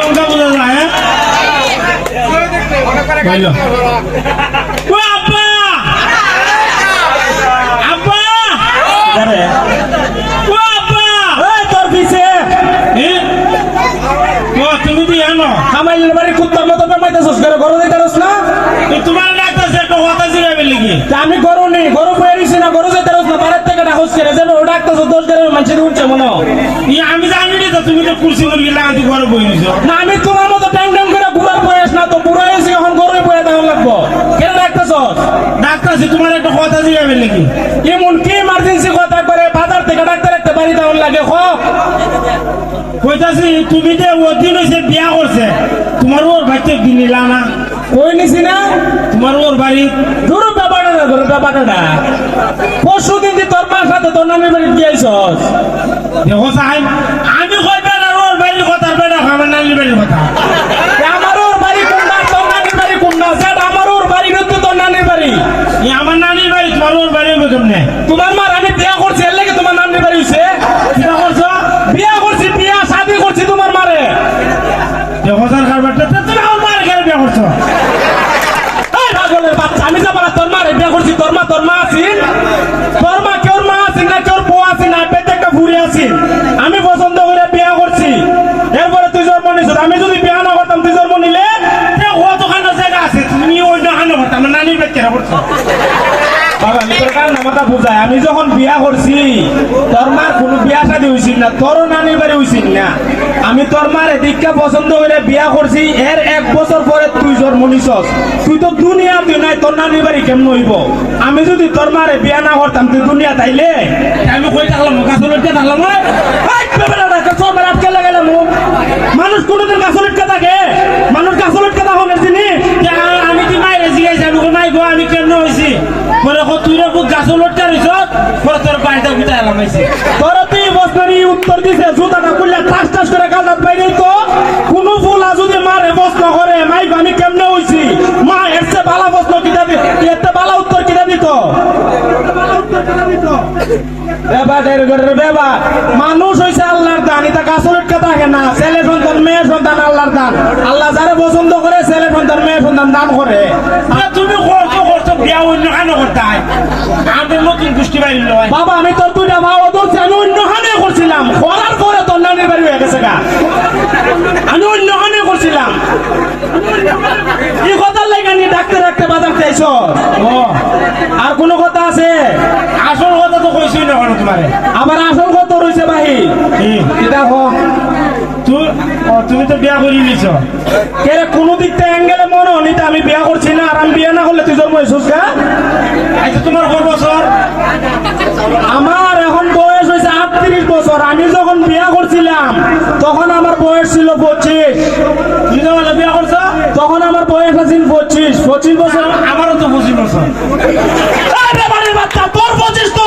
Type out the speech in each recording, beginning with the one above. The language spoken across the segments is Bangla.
অঙ্কা বোঝা যায় তুমি দি আনো। খামাইলের বাড়ি কুত্তার মতো পেমাইতেছস করে গরু দিতারস না? তোমার ডাক্তার একটা কথা জিরাবে লিখি। আমি গরু নেই গরু পেয়ে না গরু দিতারস না বাড়ির থেকে ডাকস করে যেন ডাকতেছ দোষ করে মানুষের উঠছে মনে আমি তুমি তো কুরসি মুরগি লাগাতে ঘরে বই নিছো। না আমি তোমার মতো টাইম টাইম করে বুড়ার বয়স না তো বুড়ো হয়েছি এখন গরু বয়ে দেওয়া লাগবো। কেন ডাকতেছস ডাক্তার সে তোমার একটা কথা জিরাবে লিখি এমন কি ইমার্জেন্সি কথা করে বাজার থেকে ডাক্তার একটা বাড়ি দেওয়া লাগে হ? কইতাছি তুমি যে ওদিন হইছে বিয়া করছে তোমার ওর বাড়িতে দিনিলা না? কই নিছি না? তোমার ওর বাড়ি? ধরো ব্যাপারটা না ধরো ব্যাপারটা না পরশু দিন তোর মার সাথে তোর নানির বাড়ি গিয়েছস দেখো সাহেব আমি কইবে না ওর বাড়ির কথা বেড়া আমার নানির বাড়ির কথা আমার ওর বাড়ি কোনটা তোর নানির বাড়ি কোনটা সেটা আমার ওর বাড়ি হচ্ছে তোর নানির বাড়ি ই আমার নানির বাড়ি তোমার ওর কেমনে তোমার মার আমি বিয়া করছি এর লাগে তোমার নানির বাড়ি হইছে কিনা করছ? বিয়া করছি বিয়া শাদি করছি তোমার মারে। দেখো স্যার কারবারটা তুমি আমার মায়ের ঘরে বিয়া করছ? এই পাগলের বাচ্চা আমি যাব না তোর মারে বিয়া করছি তোর মা তোর মা আছিস তোর মা কেউর মা আছিস না কেউর বউ আছিস না পেটে একটা ঘুরে আছিস আমি পছন্দ করে বিয়া করছি। এরপরে তুই জন্ম নিছ আমি যদি বিয়া না করতাম তুই জন্ম নিলে? কতখানো জায়গা আছে তুমি খানো কথা আমার নানির বাড়ি করছ তোর আমাকে বুঝাই আমি যখন বিয়া করছি, তোর মার কোনো বিয়া শাদী হয়েছিল না, তোরও নানির বাড়ি হয়েছিল না। আমি তোর মার এদিককে পছন্দ করে বিয়া করছি এর এক বছর পরে তুই জন্ম নিছস। তুই তো দুনিয়া তুই নাই তোর নানির বাড়ি কেমন হইব? আমি যদি তোর মারে বিয়া না করতাম তুই দুনিয়া তাইলে আমি কই থাকলাম গাছলতে থাকলাম মানুষ কোনোদিন গাছ লটকে থাকে মানুষ গাছ লটকে থাকে আমি কি মাইরে জিগাইছি আমি মাই গো আমি কেমন হয়েছি কো তুই গাছ লটতে রইছ পরে তোর বাড়িতে গুতাই এলাম আইছি তোর তুই বস্তারি উত্তর দিছে জুতাটা খুললে টাস টাস করে কাজাত বাইরে তো। কোনো ফুলা যদি মারে প্রশ্ন করে মাই আমি কেমনে হইছি? মা এর বালা প্রশ্ন কিতা দি এতে বালা উত্তর কিতা দিত? মানুষ হইছে আল্লাহর দান এটা কাসলেট কথা থাকে না। ছেলে সন্তান মেয়ে সন্তান আল্লাহর দান। আল্লাহ যারে পছন্দ করে ছেলে সন্তান মেয়ে সন্তান দান করে। তুমি করছ করছ বিয়া অন্য খানো করতাই আমাদের নতুন গোষ্ঠী বাড়ি লয় বাবা আমি তোর দুইটা মা ও ধরছি আমি অন্য হানে করছিলাম। করার পরে তোর নানির বাড়ি হয়ে গেছে গা। আমি অন্য হানে করছিলাম। কি কথার লাগে নি ডাক্তার রাখতে বাজার চাইছ আর কোনো কথা আছে? আসল কথা তো কইছি না তোমারে? আবার আসল কত রয়েছে বাহি। এটা হ তুই তুমি তো বিয়া করে নিছো কে রে, কোনো দিক থেকে অ্যাঙ্গেলে মনে হনি আমি বিয়া করছি না আর আমি বিয়া না করলে তুই জন্ম হয়েছিস গা আচ্ছা তোমার কত বছর আমার এখন বয়স হয়েছে আটত্রিশ বছর আমি যখন বিয়া করছিলাম তখন আমার বয়স ছিল পঁচিশ। বিয়া করছ? তখন আমার বয়স আছিল পঁচিশ। পঁচিশ বছর আমারও তো পঁচিশ বছর। তোর পঁচিশ তো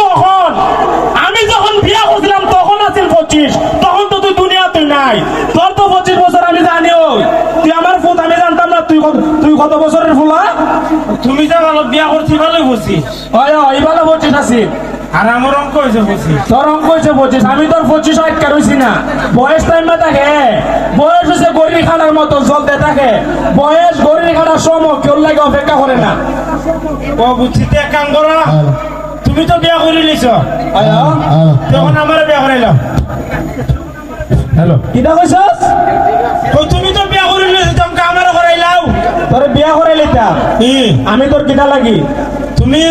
আমি যখন বিয়া করছিলাম তখন আছিল পঁচিশ। তখন তো তুই দুনিয়াতে নাই। তোর তো পঁচিশ বছর আমি তুই আমার ফুট আমি জানতাম না। তুই তুই কত বছরের ফুলা তুমি যে ভালো বিয়া করছি ভালোই করছি হয় হয় ভালো পঁচিশ আছিস আর আমার অঙ্ক হয়েছে পঁচিশ। তোর অঙ্ক হয়েছে পঁচিশ আমি তোর পঁচিশ আটকা রয়েছি না। বয়স টাইমে থাকে। বয়স হচ্ছে গড়ি খানার মতো চলতে থাকে। বয়স গড়ি খানার সময় কেউ লাগে অপেক্ষা করে না। ও বুঝছিতে এক কাম করো। তুমি তো বিয়া করে নিছো। তখন আমার বিয়া করাইলাম হ্যালো। কিটা কইছস? তো তুমি তো বিয়া করে নিছো তোমাকে আমারও করাইলাও তোর বিয়া করে লিতা। কি আমি তোর কিটা লাগি? তুমি